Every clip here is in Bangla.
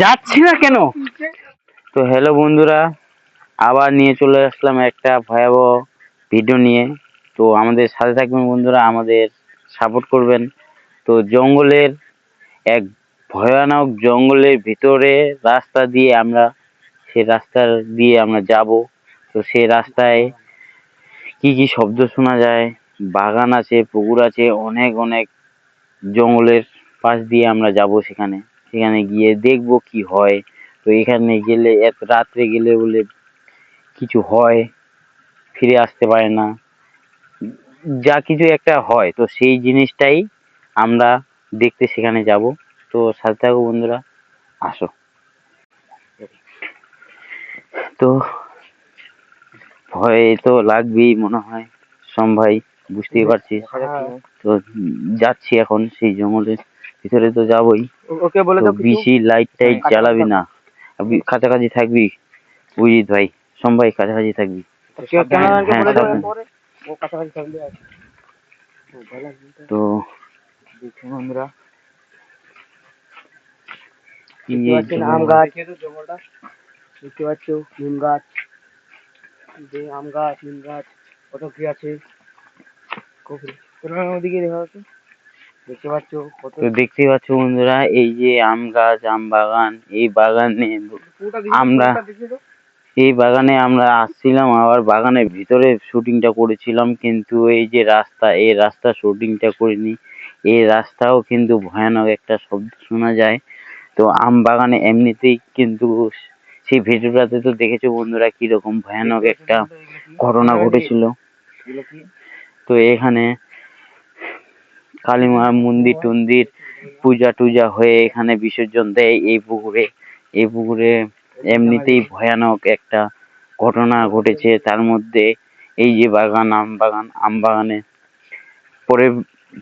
যাচ্ছি না কেন? তো হ্যালো বন্ধুরা আবার নিয়ে চলে আসলাম একটা ভয়াবহ ভিডিও নিয়ে। তো আমাদের সাথে থাকবেন বন্ধুরা আমাদের সাপোর্ট করবেন। তো জঙ্গলের এক ভয়ানক জঙ্গলের ভিতরে রাস্তা দিয়ে আমরা সেই রাস্তা দিয়ে আমরা যাব। তো সেই রাস্তায় কি কি শব্দ শোনা যায়? বাগান আছে পুকুর আছে অনেক অনেক জঙ্গলের পাশ দিয়ে আমরা যাব সেখানে। সেখানে গিয়ে দেখব কি হয়। তো এখানে গেলে এত রাত্রে গেলে বলে কিছু হয় ফিরে আসতে পারে না। যা কিছু একটা হয় তো সেই জিনিসটাই আমরা দেখতে সেখানে যাব। তো সাথে থাকো বন্ধুরা আসো। তো ভয় তো লাগবেই মনে হয়। সম ভাই বুঝতেই পারছিস? তো যাচ্ছি এখন সেই জঙ্গলের ভিতরে তো যাবই। ওকে বলে তো বেশি লাইট টাইট কাছাকাছি জ্বালাবি না। কাছাকাছি থাকবি। বুঝিত ভাই? সম ভাই কাছাকাছি। থাকবি হ্যাঁ, ভয় লাগবে তো। যে আম গাছ। দেখতে পাচ্ছ? নিম গাছ। যে আম গাছ নিম গাছ। কত কি আছে? ওদিকে দেখা যাচ্ছে? দেখতে পাচ্ছ কত? তো দেখতেই পাচ্ছ বন্ধুরা এই যে আম গাছ আম বাগান এই বাগানে আমরা-। এই বাগানে আমরা আসছিলাম আবার বাগানের ভিতরে শুটিংটা করেছিলাম কিন্তু এই যে রাস্তা এই রাস্তা শুটিংটা করিনি। এই রাস্তাও কিন্তু ভয়ানক একটা শব্দ শোনা যায়। তো আম বাগানে এমনিতেই কিন্তু সেই ভিডিওটাতে তো দেখেছ বন্ধুরা কীরকম ভয়ানক একটা ঘটনা ঘটেছিল। তো এখানে কালীমা মন্দির টন্দির পূজা টুজা হয়ে এখানে বিসর্জন দেয় এই পুকুরে। এই পুকুরে এমনিতেই ভয়ানক একটা ঘটনা ঘটেছে। তার মধ্যে এই যে বাগান, আম বাগান, আম বাগানে পরে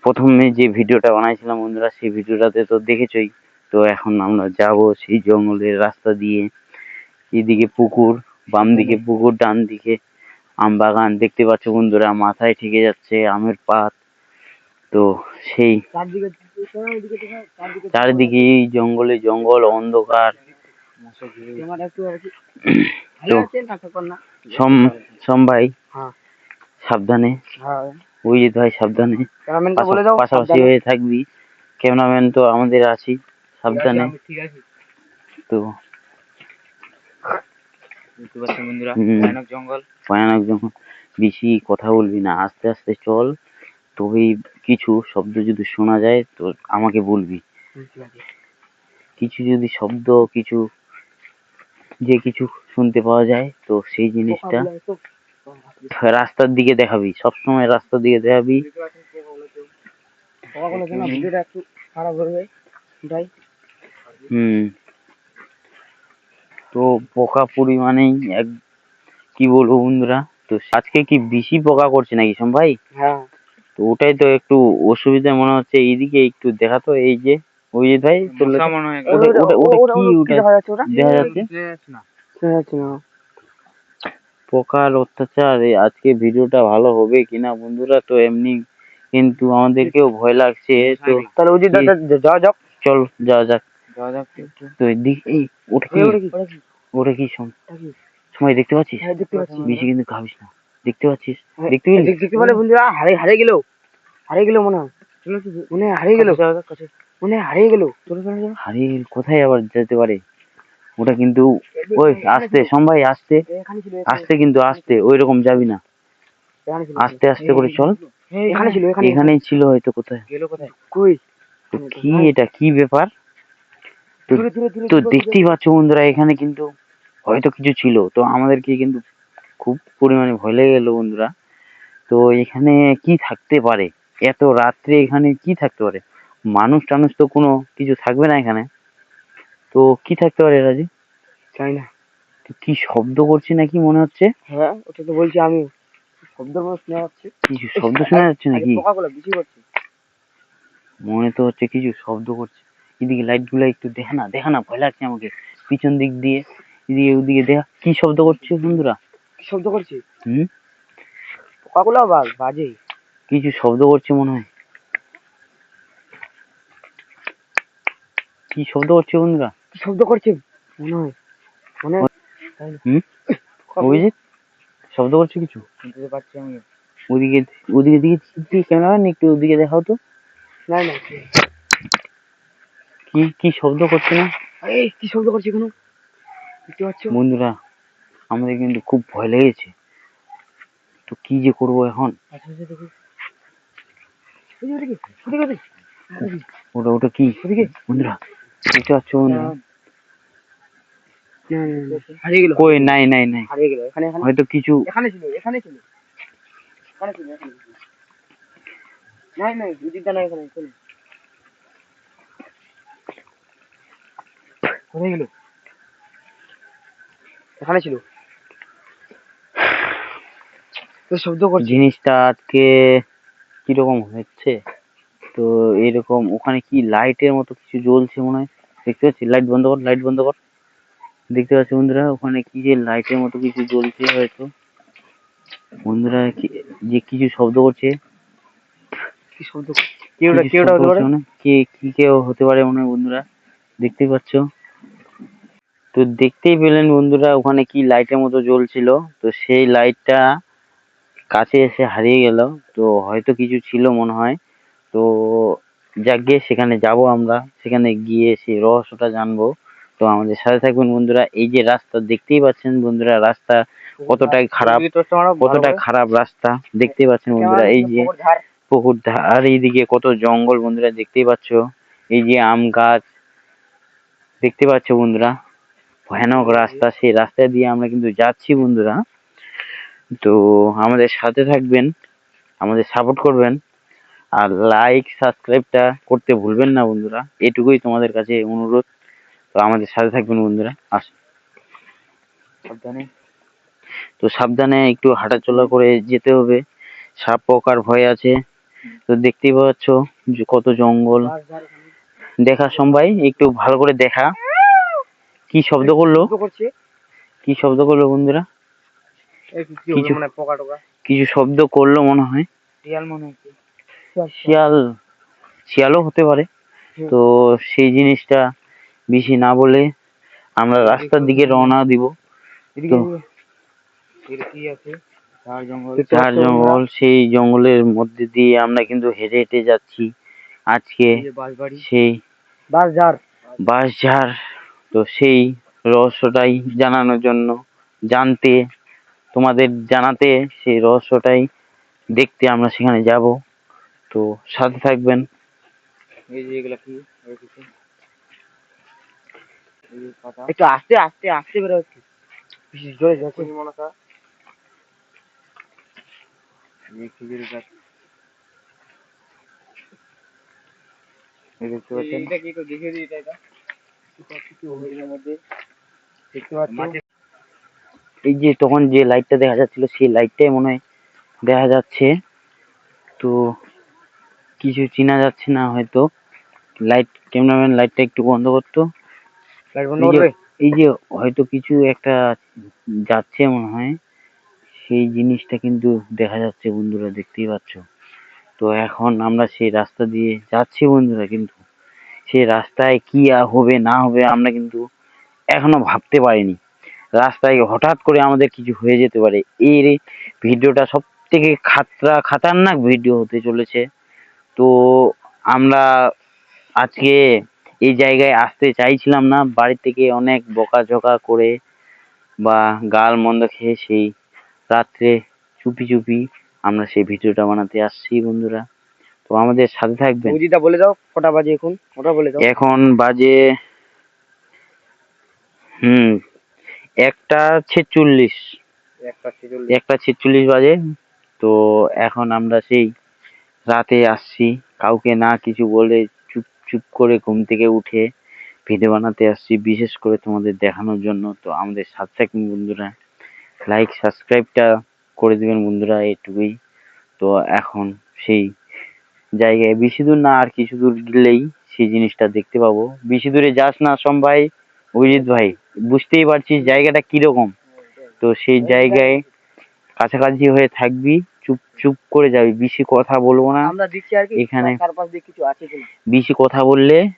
প্রথমে যে ভিডিওটা বানাইছিলাম বন্ধুরা, সেই ভিডিওটাতে তো দেখেছই। তো এখন আমরা যাব সেই জঙ্গলের রাস্তা দিয়ে। এদিকে পুকুর, বাম দিকে পুকুর, ডান দিকে আম বাগান। দেখতে পাচ্ছ বন্ধুরা, মাথায় ঠেকে যাচ্ছে আমের পাত। তো সেই চারদিকে জঙ্গলে জঙ্গল অন্ধকার। সম সম ভাই হ্যাঁ। সাবধানে। হ্যাঁ। ওই যে ভাই সাবধানে। ক্যামেরাম্যানকে বলে দাও পাশাপাশি হয়ে থাকবি। ক্যামেরাম্যান তো আমাদের আছি সাবধানে। তো বুঝতে বন্ধুরা? ভয়ানক জঙ্গল। ভয়ানক যখন বেশি কথা বলবি না। আস্তে আস্তে চল। তবেই কিছু শব্দ যদি শোনা যায়, তো আমাকে বলবি। কিছু যদি শব্দ, কিছু যে কিছু শুনতে পাওয়া যায়, তো সেই জিনিসটা রাস্তার দিকে দেখাবি। সবসময় রাস্তার দিকে দেখাবি। হুম। তো পোকা পরিমাণেই এক কি বলব বন্ধুরা? তো আজকে কি বেশি পোকা করছে নাকি সম ভাই? হ্যাঁ। ওটাই তো একটু অসুবিধা মনে হচ্ছে। এইদিকে একটু দেখাতো এই যে ওই যে ভাই ওটা- কি ওটা-? দেখা যাচ্ছে দেখা দেখা পোকার অত্যাচার। এই আজকে ভিডিওটা ভালো হবে কিনা বন্ধুরা তো এমনি কিন্তু আমাদেরকেও ভয় লাগছে তো তাহলে ওই যে যাওয়া যাক চল যাওয়া যাক। যাওয়া যাক তো এদিক এই ওটা কি? ওটা? সময় দেখতে পাচ্ছিস? হ্যাঁ, দেখতে পাচ্ছি। বেশি কিন্তু খাবিস না। দেখতে পাচ্ছিস? হ্যাঁ, দেখতে দেখতে পেলে বন্ধুরা হারিয়ে হারিয়ে গেল হারিয়ে গেল মনে হয়। মনে হয় হারিয়ে গেল। মনে হয় হারিয়ে গেল। হারিয়ে গেলে কোথায় আবার যেতে পারে? ওটা কিন্তু ওই আসতে সম্ভাই আসতে আসতে কিন্তু আসতে ওই রকম যাবি না। আস্তে আস্তে করে চল। এখানে ছিল এখানেই ছিল হয়তো কোথায়। গেল কোথায়? কই? তো কি এটা কি ব্যাপার? তো দেখতেই পাচ্ছ বন্ধুরা এখানে কিন্তু হয়তো কিছু ছিল। তো আমাদেরকে কিন্তু খুব পরিমাণে ভয় লেগে গেল বন্ধুরা। তো এখানে কি থাকতে পারে? এত রাত্রে এখানে কি থাকতে পারে? মানুষ টানুষ তো কোনো কিছু থাকবে না এখানে। তো কি থাকতে পারে রাজি? জানি না। কি শব্দ করছে নাকি মনে হচ্ছে? হ্যাঁ ওটা তো বলছি আমি। শব্দের মতো শোনা যাচ্ছে কিছু শব্দ শোনা যাচ্ছে নাকি? করছে। মনে তো হচ্ছে কিছু শব্দ করছে। এদিকে লাইটগুলো একটু দেখা না দেখা না ভয় লাগছে আমাকে। পিছন দিক দিয়ে এদিকে ওদিকে দেখা। কি শব্দ করছে বন্ধুরা? কি শব্দ করছে? হুম? পোকাগুলো বাজে। কিছু শব্দ করছে মনে হয়? কি শব্দ করছে বন্ধুরা? কি শব্দ করছে মনে হয়। মনে হয়? হুম? অভিজিৎ? শব্দ করছে কিছু? শুনতে পাচ্ছি আমি। ওদিকে ওদিকে দিকে দিকে ক্যামেরা একটু ওদিকে দেখাও তো। না না। কি কি শব্দ করছে না? এই কি শব্দ করছে কোনো দেখতে পাচ্ছ? বন্ধুরা আমাদের কিন্তু খুব ভয় লেগেছে। তো কি যে করব এখন? আচ্ছা আচ্ছা দেখি ওদিকে ওদিকে ওদিকে ওদিকে ওটা ওটা কি? বন্ধুরা না, হারিয়ে গেল। কই? নাই নাই নাই। হয়তো কিছু এখানে ছিল এখানে ছিল। এখানে ছিল এখানে নাই নাই দুদিকটা নাই এখানে এখানে। কোথায় গেল। এখানে ছিল। শব্দ জিনিসটা আজকে কীরকম হচ্ছে? তো এরকম ওখানে কি লাইটের মতো কিছু জ্বলছে মনে হয়? দেখতে পাচ্ছি? লাইট বন্ধ কর লাইট বন্ধ কর। দেখতে পাচ্ছি বন্ধুরা ওখানে কি যে লাইটের মতো কিছু জ্বলছে হয়তো। বন্ধুরা যে কিছু শব্দ করছে। কি শব্দ হতে পারে? মনে। কে কি কেউ হতে পারে মনে হয় বন্ধুরা? দেখতেই পাচ্ছ। তো দেখতেই পেলেন বন্ধুরা ওখানে কি লাইটের মতো জ্বলছিল। তো সেই লাইটটা কাছে এসে হারিয়ে গেল তো হয়তো কিছু ছিল মনে হয়। তো যাক গিয়ে সেখানে যাব আমরা, সেখানে গিয়ে সেই রহস্যটা জানব। তো আমাদের সাথে থাকবেন বন্ধুরা, এই যে রাস্তা দেখতেই পাচ্ছেন বন্ধুরা, রাস্তা কতটাই খারাপ, কতটা খারাপ রাস্তা দেখতেই পাচ্ছেন বন্ধুরা। এই যে পুকুর ধার এইদিকে কত জঙ্গল বন্ধুরা, দেখতেই পাচ্ছ। এই যে আম গাছ, দেখতে পাচ্ছ বন্ধুরা। ভয়ানক রাস্তা, সেই রাস্তা দিয়ে আমরা কিন্তু যাচ্ছি বন্ধুরা। তো আমাদের সাথে থাকবেন আমাদের সাপোর্ট করবেন আর লাইক সাবস্ক্রাইবটা করতে ভুলবেন না বন্ধুরা। এটুকুই তোমাদের কাছে অনুরোধ। তো আমাদের সাথে থাকবেন বন্ধুরা। আসুন সাবধানে। তো সাবধানে একটু হাঁটাচলা করে যেতে হবে। সাপ পোকার ভয় আছে। তো দেখতেই পাচ্ছ যে কত জঙ্গল। দেখা সম্ভাই একটু ভালো করে দেখা। কি শব্দ করল? কি শব্দ করল বন্ধুরা? কি- হলো? মানে পোকা টোকা? কিছু শব্দ করল মনে হয়। শিয়াল মনে হচ্ছে শিয়াল শিয়ালও হতে পারে। তো সেই জিনিসটা বেশি না বলে আমরা রাস্তার দিকে রওনা দিব। তো- এদিকে। কি আছে? ঝাড় জঙ্গল। সেই জঙ্গলের মধ্যে দিয়ে আমরা কিন্তু হেঁটে হেঁটে যাচ্ছি আজকে। সেই বাস ঝাড় বাঁশঝাড়। তো সেই রহস্যটাই জানানোর জন্য জানতে তোমাদের জানাতে সেই রহস্যটাই দেখতে আমরা সেখানে যাব। তো সাথে থাকবেন। এই যে এগুলা কি? একটু আস্তে আস্তে আস্তে বেরো জোরে গাছ দেখতে পাচ্ছেন? এটা কি একটু দেখিয়ে দিই এটা এটা দেখতে পাচ্ছেন? এই যে তখন যে লাইটটা দেখা যাচ্ছিল সেই লাইটটাই মনে হয় দেখা যাচ্ছে। তো কিছু চেনা যাচ্ছে না হয়তো। লাইট ক্যামেরাম্যান লাইটটা একটু বন্ধ করতো। এই যে- হয়তো কিছু একটা যাচ্ছে মনে হয় সেই জিনিসটা কিন্তু দেখা যাচ্ছে বন্ধুরা দেখতেই পাচ্ছ। তো এখন আমরা সেই রাস্তা দিয়ে যাচ্ছি বন্ধুরা কিন্তু। সেই রাস্তায় কি হবে না হবে আমরা কিন্তু এখনও ভাবতে পারিনি। রাস্তায় হঠাৎ করে আমাদের কিছু হয়ে যেতে পারে। এই ভিডিওটা সব থেকে খাতরা খাতারনাক ভিডিও হতে চলেছে। তো আমরা আজকে এই জায়গায় আসতে চাইছিলাম না। বাড়ি থেকে অনেক বকাঝকা করে বা গাল মন্দ খেয়ে সেই রাত্রে চুপি চুপি আমরা সেই ভিডিওটা বানাতে আসছি বন্ধুরা। তো আমাদের সাথে থাকবেন। বৌদিটা বলে দাও কটা বাজে এখন? ওটা বলে দাও। এখন বাজে হুম একটা ছেচল্লিশ। একটা ছেচল্লিশ। বাজে। তো এখন আমরা সেই রাতে আসছি। কাউকে না কিছু বলে চুপ চুপ করে ঘুম থেকে উঠে ভিডিও বানাতে আসছি বিশেষ করে তোমাদের দেখানোর জন্য। তো আমাদের সাথে থাকুন বন্ধুরা লাইক সাবস্ক্রাইবটা করে দিবেন বন্ধুরা এটুকুই। তো এখন সেই জায়গায় বেশি দূর না আর কিছু দূর গেলেই সেই জিনিসটা দেখতে পাবো। বেশি দূরে যাস না সম ভাই অভিজিৎ ভাই। বুঝতেই পারছিস জায়গাটা কীরকম। তো সেই জায়গায় কাছাকাছি হয়ে থাকবি চুপ চুপ করে যাবি। বেশি কথা বলব না। এখানে- বেশি কথা বললে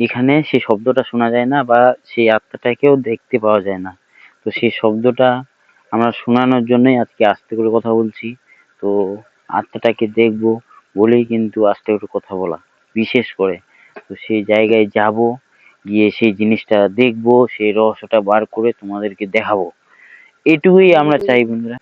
এখানে সেই শব্দটা শোনা যায় না বা সেই আত্মাটাকেও দেখতে পাওয়া যায় না। তো সেই শব্দটা আমরা শোনানোর জন্যই আজকে আস্তে করে কথা বলছি। তো আত্মাটাকে দেখব বলেই কিন্তু আস্তে করে কথা বলা বিশেষ করে। তো সেই জায়গায় যাব। গিয়ে সেই জিনিসটা দেখব, সেই রহস্যটা বার করে তোমাদেরকে দেখাবো। এটুকুই আমরা চাই বন্ধুরা।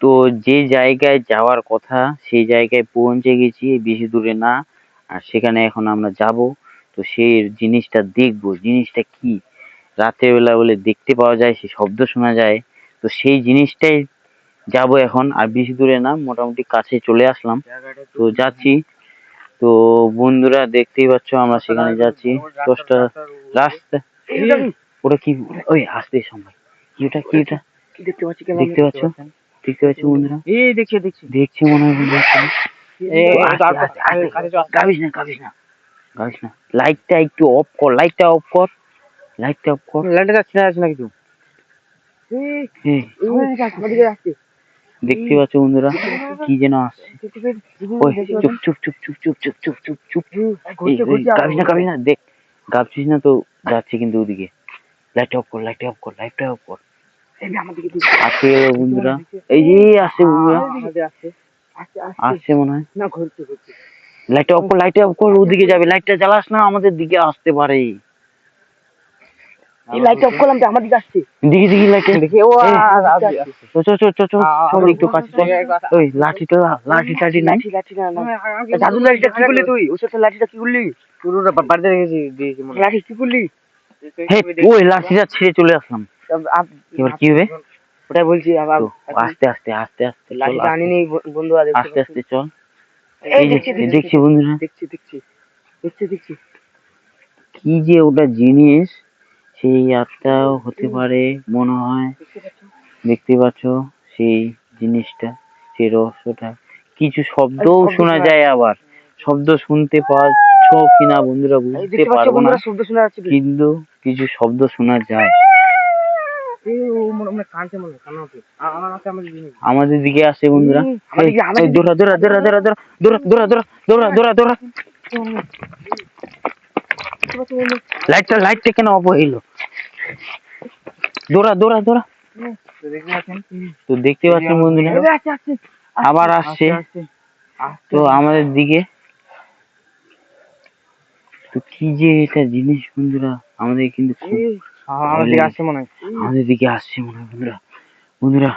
তো যে জায়গায় যাওয়ার কথা, সেই জায়গায় পৌঁছে গেছি, বেশি দূরে না। আর সেখানে এখন আমরা যাব। তো সেই জিনিসটা দেখব। জিনিসটা কি? রাতের বেলা বলে দেখতে পাওয়া যায় সে শব্দ শোনা যায়। তো সেই জিনিসটাই যাব এখন। আর বেশি দূরে না, মোটামুটি কাছে চলে আসলাম। তো যাচ্ছি। তো বন্ধুরা দেখতেই পাচ্ছ আমরা সেখানে যাচ্ছি। দশটা রাস্তা? ওটা কি? ওই আসতে সময়। কি ওটা কি ওটা দেখতে পাচ্ছি? দেখতে পাচ্ছ? দেখতে পাচ্ছ বন্ধুরা। এই দেখছি দেখছি দেখছি মনে হয়। গাবিস না গাবিস না গাবিস না লাইটটা একটু অফ কর। লাইটটা অফ কর। লাইটটা অফ কর। লাইটটা যাচ্ছে না যাচ্ছে না কিছু দেখতে পাচ্ছ বন্ধুরা কি যেন আসছে। ওই চুপ চুপ চুপ চুপ চুপ চুপ চুপ চুপ চুপ। এই, না গাবিস না দেখ গাবছিস না তো যাচ্ছে কিন্তু ওদিকে। লাইট অফ কর লাইটটা অফ কর লাইটটা অফ কর। আসছে বন্ধুরা। এই যে আসছে বন্ধুরা। আসছে। মনে হয়। লাইটটা অফ কর লাইটটা অফ কর ওদিকে যাবে। লাইটটা জ্বালাস না আমাদের দিকে আসতে পারে। লাইট লাঠিটা ছিঁড়ে চলে আসলাম এবার কি হবে ওটাই বলছি আবার আস্তে আস্তে আস্তে আস্তে লাঠিটা আনিনি বন্ধু আস্তে আস্তে চল দেখছি বন্ধুরা দেখছি দেখছি দেখছি দেখছি কি যে ওটা জিনিস সেই আত্মাও হতে পারে মনে হয়। দেখতে পাচ্ছ? সেই জিনিসটা সেই রহস্যটা। কিছু শব্দও শোনা যায় আবার। শব্দ শুনতে পাচ্ছ কিনা বন্ধুরা বুঝতে পারব না? কিন্তু কিছু শব্দ শোনা যায়। আমাদের দিকে। আসে বন্ধুরা। দৌড়া দৌড়া দৌড়া দৌড়া দৌড়া দৌড়া দৌড়া দৌড়া দৌড়া দৌড়া দৌড়া দেখতে পাচ্ছ বন্ধু? লাইটটা লাইটটা কেন অফ হইল দৌড়া দৌড়া দৌড়া। তো দেখতে পাচ্ছেন? বন্ধুরা। আবার আসছে। তো আমাদের দিকে। তো কি যে এটা জিনিস বন্ধুরা আমাদের কিন্তু খুব এই, দিকে আসছে মনে হয়। আমাদের দিকে আসছে মনে হয় বন্ধুরা। বন্ধুরা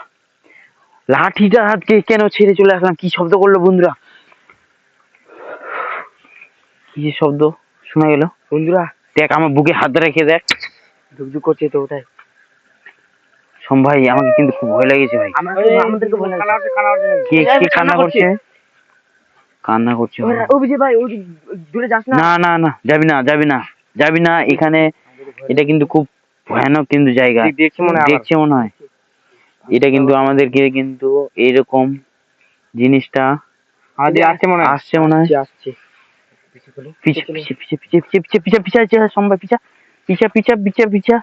লাঠিটা আজকে কেন ছেড়ে চলে আসলাম? কি শব্দ করল বন্ধুরা? কি যে শব্দ? শোনা গেল বন্ধুরা দেখ আমার বুকে হাত রেখে দেখ। ধুকধুক করছে তো ওটাই। সোম ভাই আমাকে কিন্তু খুব ভয় লেগেছে ভাই। আমাদের- আমাদেরকে বলে কে কে কান্না করছে? কান্না করছে। অভিজিৎ ভাই ওই দূরে যাস না। না না না যাবি না যাবি না যাবি না। এখানে এটা কিন্তু খুব ভয়ানক কিন্তু জায়গা। দেখছি মনে হয় দেখছে মনে হয়। এটা কিন্তু আমাদেরকে কিন্তু এইরকম জিনিসটা আসছে মনে হয়। আসছে মনে হয়। আসছে, সম্ভব পিছা। পিছা পিছা পিছা পিছা।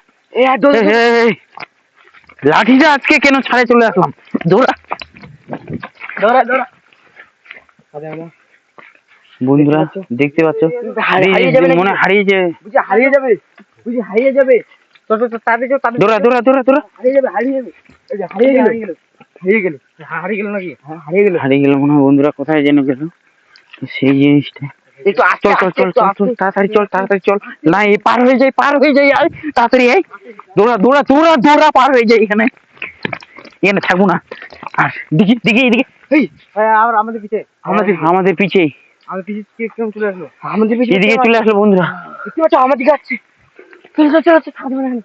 লাঠিটা আজকে কেন ছাড়ে চলে আসলাম? দৌড়া। দৌড়া দৌড়া। বন্ধুরা দেখতে পাচ্ছ? মনে হারিয়ে যাবে হারিয়ে যাবে। বুঝি হারিয়ে যাবে। দৌড়া দৌড়া দৌড়া দৌড়া। হারিয়ে যাবে হারিয়ে যাবে। হারিয়ে গেল। হারিয়ে গেল। হারিয়ে গেল নাকি? হ্যাঁ হারিয়ে গেল। হারিয়ে গেল মনে হয় বন্ধুরা কোথায় যেন গেল? সেই জিনিসটা। একটু চল চল চল চল চল তাড়াতাড়ি চল তাড়াতাড়ি চল। না এই পার হয়ে যাই পার হয়ে যাই আয় তাড়াতাড়ি আয়। দৌড়া দৌড়া দৌড়া দৌড়া পার হয়ে যাই এখানে। এখানে থাকব না। আর দিকে দিকে এদিকে। এই হ্যাঁ আমাদের পিছে। আমাদের আমাদের পিছেই আমাদের পিছে। কে কেমন চলে আসলো? আমাদের পিছে এদিকে চলে আসলো বন্ধুরা। দেখতে পাচ্ছ? আমার দিকে আসছে। চলো চলো চলো চলো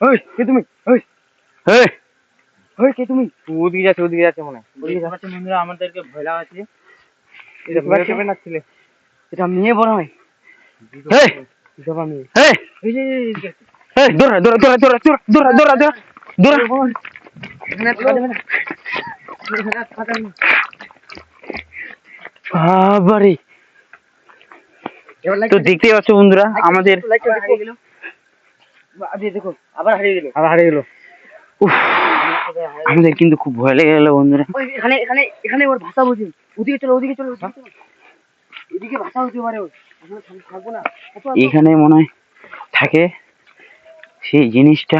ওই কে তুমি? ওই এই ওই কে তুমি? ওদিকে যাচ্ছে ওদিকে যাচ্ছে মনে হয়। ওদিকে যাচ্ছে। বন্ধুরা আমাদেরকে ভয় লাগাচ্ছে এটা এটা মেয়ে বড় হয়। মেয়ে। দৌড়া দৌড়া দৌড়া দৌড়া দৌড়া দৌড়া দৌড়া দৌড়া বাবারে। তো দেখতেই পাচ্ছ বন্ধুরা আমাদের হারিয়ে গেল দেখো। আবার হারিয়ে গেল। আবার হারিয়ে গেল। আমাদের কিন্তু খুব ভয় লেগে গেল বন্ধুরা। এখানে এখানে এখানে ওর ভাষা বুঝি। ওদিকে চলো ওদিকে চলো। এদিকে ভাষা হতে পারে এখানে থাকব না। এখানে মনে হয় থাকে সেই জিনিসটা।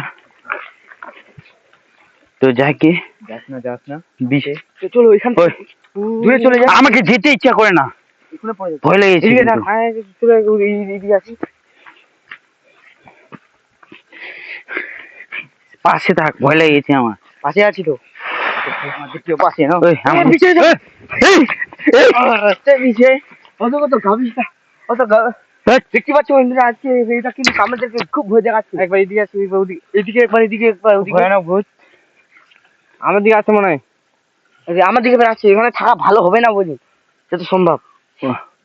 তো যাকে যাস না যাস না। বিশে তো চলো এখান দূরে চলে যা। আমাকে যেতে ইচ্ছা করে না। ভয় লেগেছে। হ্যাঁ পাশে থাক ভয় লেগেছে আমার। পাশে আছি তো। পাশে না। পিছিয়ে যা। এই, এই, রাস্তায় পিছিয়ে অত কত গাবিস না অত দেখতে পাচ্ছ বন্ধুরা আজকে এটা কিন্তু আমাদেরকে খুব ভয় দেখাচ্ছে। একবার এদিকে আসি একবার ওদিকে এদিকে একবার এদিকে একবার ওদিকে। ভয়ানক ভূত। আমার দিকে আসছে মনে হয়। আমার দিকে আসছে এখানে থাকা ভালো হবে না বলি? যত সম্ভব।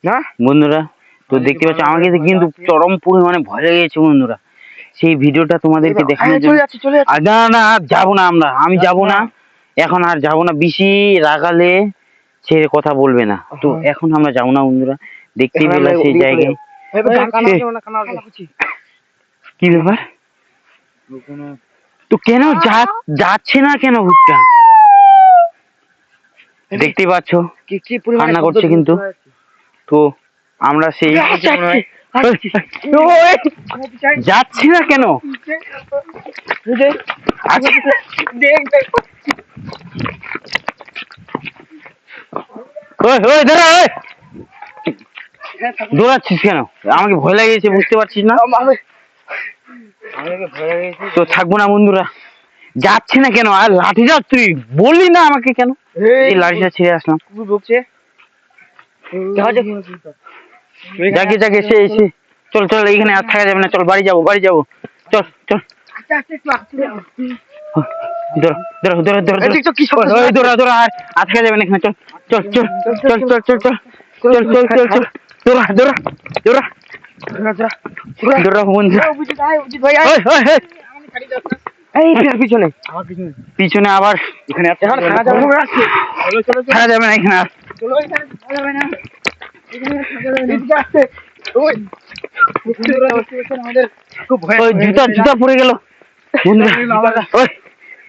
না? বন্ধুরা তো দেখতে পাচ্ছ আমাকে কিন্তু চরম পরিমাণে ভয় লেগেছে বন্ধুরা। সেই ভিডিওটা তোমাদেরকে দেখানোর জন্য আর না না আর যাব না আমরা। আমি যাব না। এখন আর যাব না। বেশি রাগালে সে কথা বলবে না। তো এখন আমরা যাব না বন্ধুরা। দেখতে পেলাম সেই জায়গায় কি ব্যাপার? তো কেন যাচ্ছে না কেন ভুট্টা? দেখতে পাচ্ছ। রান্না করছে কিন্তু। তো আমরা সেই যাচ্ছি না কেন? দৌড়াচ্ছিস কেন? আমাকে ভয় লাগিয়েছে বুঝতে পারছিস না। তো থাকব না বন্ধুরা। যাচ্ছে না কেন? আর লাঠিটা তুই বললি না আমাকে কেন? এই, লাঠিটা ছেড়ে আসলাম। যাকে যাকে সে এসে চল চল এইখানে আর থাকা যাবে না। চল বাড়ি যাব বাড়ি যাব। চল চল। কি শব্দ ওই আর যাবে না এখানে চল চল চল চল চল চল চল চল চল চল চল। এই পিছনে, পিছনে আবার এখানে থাকা যাবে না। এখানে আর চলো, এখানে যাবে না। জুতা জুতা পড়ে গেল বন্ধুরা ওই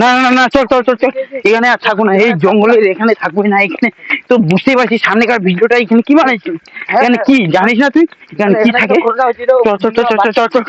না না না চল চল চল চল। এখানে আর থাকব না, এই জঙ্গলের এখানে থাকব না, এখানে। তো বুঝতেই পারছিস, সামনেকার ভিডিওটা এখানে কি বানাইছিস এখানে কি, জানিস না তুই? এখানে কি থাকে? চল চল চল চল চল চল চল।